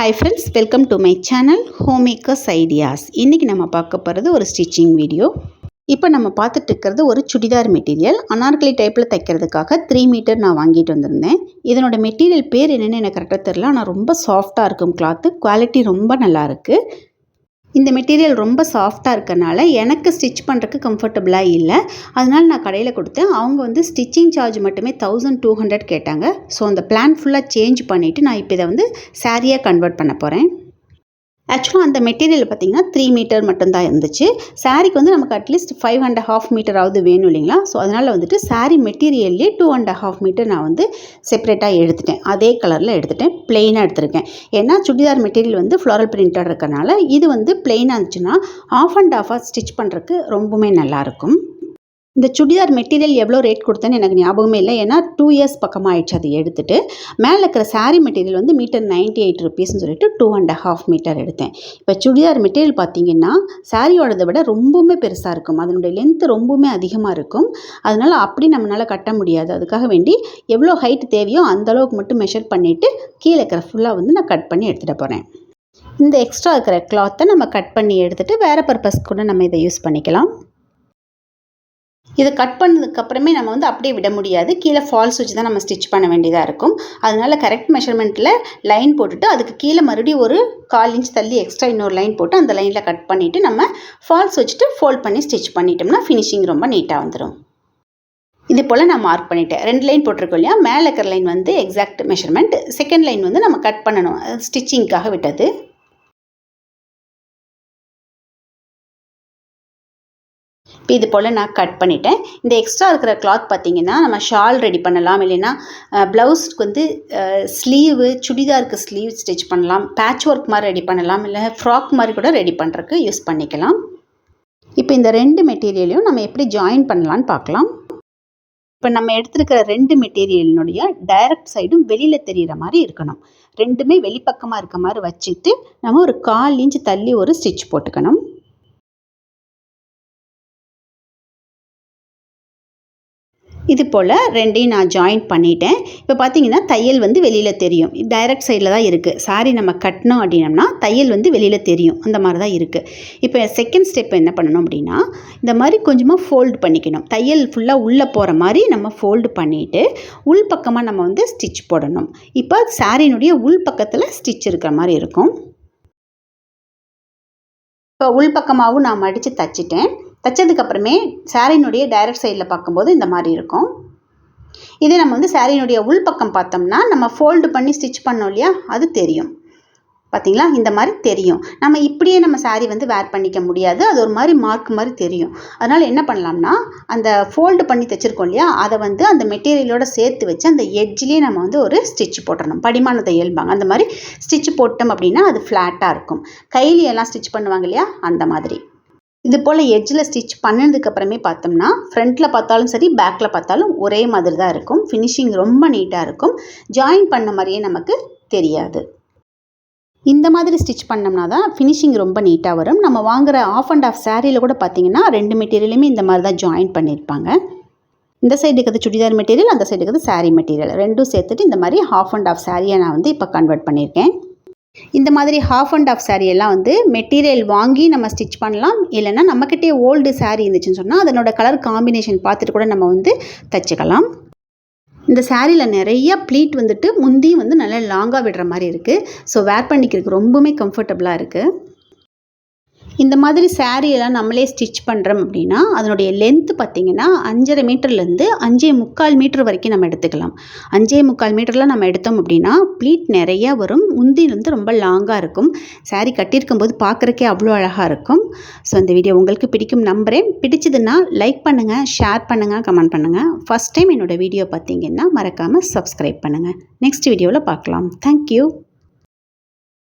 Hi friends welcome to my channel home makers ideas இன்றைக்கி நம்ம பார்க்க போகிறது ஒரு ஸ்டிச்சிங் வீடியோ இப்போ நம்ம பார்த்துட்டு இருக்கிறது ஒரு சுடிதார் மெட்டீரியல் அனார்கலி டைப்பில் தைக்கிறதுக்காக த்ரீ மீட்டர் நான் வாங்கிட்டு வந்திருந்தேன். இதனோட மெட்டீரியல் பேர் என்னென்னு எனக்கு கரெக்டாக தெரில ஆனால் ரொம்ப சாஃப்டாக இருக்கும் கிளாத்து குவாலிட்டி ரொம்ப நல்லா இருக்குது இந்த மெட்டீரியல் ரொம்ப சாஃப்டாக இருக்கனால எனக்கு ஸ்டிச் பண்ணுறக்கு கம்ஃபர்டபுளாக இல்லை. அதனால் நான் கடையில் கொடுத்தேன். அவங்க வந்து ஸ்டிச்சிங் சார்ஜ் மட்டுமே தௌசண்ட் டூ ஹண்ட்ரட் கேட்டாங்க. ஸோ அந்த பிளான் ஃபுல்லாக சேஞ்ச் பண்ணிவிட்டு நான் இப்போ இதை வந்து சாரியாக கன்வெர்ட் பண்ண போகிறேன் ஆக்சுவலாக அந்த மெட்டீரியல் பார்த்திங்கன்னா த்ரீ மீட்டர் மட்டும்தான் இருந்துச்சு. சாரீக்கு வந்து நமக்கு at least five and half மீட்டராவது வேணும் இல்லைங்களா? ஸோ அதனால் வந்துட்டு சாரீ மெட்டீரியல்லே டூ அண்ட் ஹாஃப் மீட்டர் நான் வந்து செப்பரேட்டாக எடுத்துட்டேன். அதே கலரில் எடுத்துட்டேன். பிளெயினாக எடுத்திருக்கேன். ஏன்னா சுடிதார் மெட்டீரியல் வந்து ஃப்ளோரல் பிரிண்டட் இருக்கனால இது வந்து பிளெயினாக இருந்துச்சுன்னா ஆஃப் அண்ட் ஆஃபாக ஸ்டிச் பண்ணுறதுக்கு ரொம்பவுமே நல்லாயிருக்கும் இந்த சுடிதார் மெட்டீரியல் எவ்வளோ ரேட் கொடுத்தேன்னு எனக்கு ஞாபகமே இல்லை. ஏன்னா டூ இயர்ஸ் பக்கமாக ஆயிடுச்சு அதை எடுத்துகிட்டு மேலே இருக்கிற சாரீ மெட்டீரியல் வந்து மீட்டர் நைன்ட்டி எயிட் ருபீஸ்னு சொல்லிட்டு டூ அண்ட் ஹாஃப் மீட்டர் எடுத்தேன். இப்போ சுடிதார் மெட்டீரியல் பார்த்தீங்கன்னா சாரியோடதை விட ரொம்பவுமே பெருசாக இருக்கும். அதனுடைய லென்த்து ரொம்பவுமே அதிகமாக இருக்கும். அதனால் அப்படி நம்மளால் கட்ட முடியாது. அதுக்காக வேண்டி எவ்வளோ ஹைட் தேவையோ அந்தளவுக்கு மட்டும் மெஷர் பண்ணிவிட்டு கீழே இருக்கிற ஃபுல்லாக வந்து நான் கட் பண்ணி எடுத்துகிட்டு போகிறேன் இந்த எக்ஸ்ட்ரா இருக்கிற கிளாத்தை நம்ம கட் பண்ணி எடுத்துகிட்டு வேறு பர்பஸ் கூட நம்ம இதை யூஸ் பண்ணிக்கலாம். இதை கட் பண்ணதுக்கப்புறமே நம்ம வந்து அப்படியே விட முடியாது. கீழே ஃபால்ஸ் வச்சு தான் நம்ம ஸ்டிச் பண்ண வேண்டியதாக இருக்கும். அதனால் கரெக்ட் மெஷர்மெண்ட்டில் லைன் போட்டுட்டு அதுக்கு கீழே மறுபடியும் ஒரு கால் இன்ச் தள்ளி எக்ஸ்ட்ரா இன்னொரு லைன் போட்டு அந்த லைனில் கட் பண்ணிவிட்டு நம்ம ஃபால்ஸ் வச்சுட்டு ஃபோல்ட் பண்ணி ஸ்டிச் பண்ணிட்டோம்னா ஃபினிஷிங் ரொம்ப நீட்டாக வந்துடும் இது போல் நான் மார்க் பண்ணிட்டேன். ரெண்டு லைன் போட்டிருக்கோம் இல்லையா? மேலே இருக்கிற லைன் வந்து எக்ஸாக்ட் மெஷர்மெண்ட் செகண்ட் லைன் வந்து நம்ம கட் பண்ணணும். ஸ்டிச்சிங்க்காக விட்டது. இப்போ இது போல் நான் கட் பண்ணிட்டேன். இந்த எக்ஸ்ட்ரா இருக்கிற கிளாத் பார்த்திங்கன்னா நம்ம ஷால் ரெடி பண்ணலாம். இல்லைன்னா ப்ளவுஸ்க்கு வந்து ஸ்லீவு சுடிதாருக்கு ஸ்லீவ் ஸ்டிச் பண்ணலாம். பேட்ச் ஒர்க் மாதிரி ரெடி பண்ணலாம். இல்லை ஃப்ராக் மாதிரி கூட ரெடி பண்ணுறதுக்கு யூஸ் பண்ணிக்கலாம். இப்போ இந்த ரெண்டு மெட்டீரியலையும் நம்ம எப்படி ஜாயின் பண்ணலான்னு பார்க்கலாம். இப்போ நம்ம எடுத்துருக்கிற ரெண்டு மெட்டீரியலினுடைய டைரக்ட் சைடும் வெளியில் தெரிகிற மாதிரி இருக்கணும். ரெண்டுமே வெளிப்பக்கமாக இருக்க மாதிரி வச்சுட்டு நம்ம ஒரு கால் இன்ச் தள்ளி ஒரு ஸ்டிச் போட்டுக்கணும். இது போல் ரெண்டையும் நான் ஜாயின் பண்ணிட்டேன். இப்போ பார்த்தீங்கன்னா தையல் வந்து வெளியில் தெரியும். டைரக்ட் சைடில் தான் இருக்குது சாரி நம்ம கட்டினோம் அப்படின்னம்னா தையல் வந்து வெளியில் தெரியும். அந்த மாதிரி தான் இருக்குது இப்போ செகண்ட் ஸ்டெப் என்ன பண்ணணும் அப்படின்னா இந்த மாதிரி கொஞ்சமாக ஃபோல்டு பண்ணிக்கணும். தையல் ஃபுல்லாக உள்ளே போகிற மாதிரி நம்ம ஃபோல்டு பண்ணிவிட்டு உள் பக்கமாக நம்ம வந்து ஸ்டிச் போடணும். இப்போ சாரியினுடைய உள் பக்கத்தில் ஸ்டிச் இருக்கிற மாதிரி இருக்கும். இப்போ உள் பக்கமாகவும் நான் மடித்து தச்சிட்டேன். தைச்சதுக்கப்புறமே சாரீனுடைய டைரக்ட் சைடில் பார்க்கும்போது இந்த மாதிரி இருக்கும். இதே நம்ம வந்து சாரியினுடைய உள்பக்கம் பார்த்தோம்னா நம்ம ஃபோல்டு பண்ணி ஸ்டிச் பண்ணோம் இல்லையா? அது தெரியும். பார்த்தீங்களா இந்த மாதிரி தெரியும். நம்ம இப்படியே நம்ம சாரீ வந்து வேர் பண்ணிக்க முடியாது. அது ஒரு மாதிரி மார்க் மாதிரி தெரியும். அதனால் என்ன பண்ணலாம்னா அந்த ஃபோல்டு பண்ணி தைச்சிருக்கோம் இல்லையா? அதை வந்து அந்த மெட்டீரியலோட சேர்த்து வச்சு அந்த எட்ஜ்லேயே நம்ம வந்து ஒரு ஸ்டிச் போட்டுடணும் படிமானத்தை இயல்பாங்க. அந்த மாதிரி ஸ்டிச் போட்டோம் அப்படின்னா அது ஃப்ளாட்டாக இருக்கும். கையிலையெல்லாம் ஸ்டிச் பண்ணுவாங்க இல்லையா? அந்த மாதிரி. இது போல் எட்ஜில் ஸ்டிச் பண்ணதுக்கப்புறமே பார்த்தோம்னா ஃப்ரண்ட்டில் பார்த்தாலும் சரி பேக்கில் பார்த்தாலும் ஒரே மாதிரி தான் இருக்கும். ஃபினிஷிங் ரொம்ப நீட்டாக இருக்கும். ஜாயின் பண்ண மாதிரியே நமக்கு தெரியாது. இந்த மாதிரி ஸ்டிச் பண்ணோம்னா தான் ஃபினிஷிங் ரொம்ப நீட்டாக வரும். நம்ம வாங்குகிற ஆஃப் அண்ட் ஆஃப் சாரியில் கூட பார்த்தீங்கன்னா ரெண்டு மெட்டீரியலுமே இந்த மாதிரி தான் ஜாயின் பண்ணியிருப்பாங்க. இந்த சைடு இருக்கிறது சுடிதார் மெட்டீரியல் அந்த சைடு இருக்கிறது சாரீ மெட்டீரியல் ரெண்டும் சேர்த்துட்டு இந்த மாதிரி ஹாஃப் அண்ட் ஆஃப் சாரியை நான் வந்து இப்போ கன்வெர்ட் பண்ணியிருக்கேன். இந்த மாதிரி ஹாஃப் அண்ட் ஆஃப் சாரீ எல்லாம் வந்து மெட்டீரியல் வாங்கி நம்ம ஸ்டிச் பண்ணலாம். இல்லைன்னா நம்மக்கிட்டே ஓல்டு சாரீ இருந்துச்சுன்னு சொன்னால் அதனோட கலர் காம்பினேஷன் பார்த்துட்டு கூட நம்ம வந்து தைச்சிக்கலாம். இந்த சாரியில் நிறைய ப்ளீட் வந்துட்டு முந்தியும் வந்து நல்லா லாங்காக விடுற மாதிரி இருக்குது ஸோ வேர் பண்ணிக்கிறதுக்கு ரொம்பவுமே கம்ஃபர்டபுளாக இருக்குது இந்த மாதிரி சாரியெல்லாம் நம்மளே ஸ்டிச் பண்ணுறோம் அப்படின்னா அதனுடைய லென்த்து பார்த்திங்கன்னா அஞ்சரை மீட்டர்லேருந்து அஞ்சே முக்கால் மீட்டர் வரைக்கும் நம்ம எடுத்துக்கலாம். அஞ்சே முக்கால் மீட்டரில் நம்ம எடுத்தோம் அப்படின்னா ப்ளீட் நிறையா வரும். முந்தி வந்து ரொம்ப லாங்காக இருக்கும். சாரீ கட்டியிருக்கும் போது பார்க்குறக்கே அவ்வளோ அழகாக இருக்கும். ஸோ இந்த வீடியோ உங்களுக்கு பிடிக்கும் நம்புகிறேன் பிடிச்சதுன்னா லைக் பண்ணுங்கள் ஷேர் பண்ணுங்கள் கமெண்ட் பண்ணுங்கள் ஃபஸ்ட் டைம் என்னோடய வீடியோ பார்த்தீங்கன்னா மறக்காமல் சப்ஸ்கிரைப் பண்ணுங்கள் நெக்ஸ்ட் வீடியோவில் பார்க்கலாம் தேங்க்யூ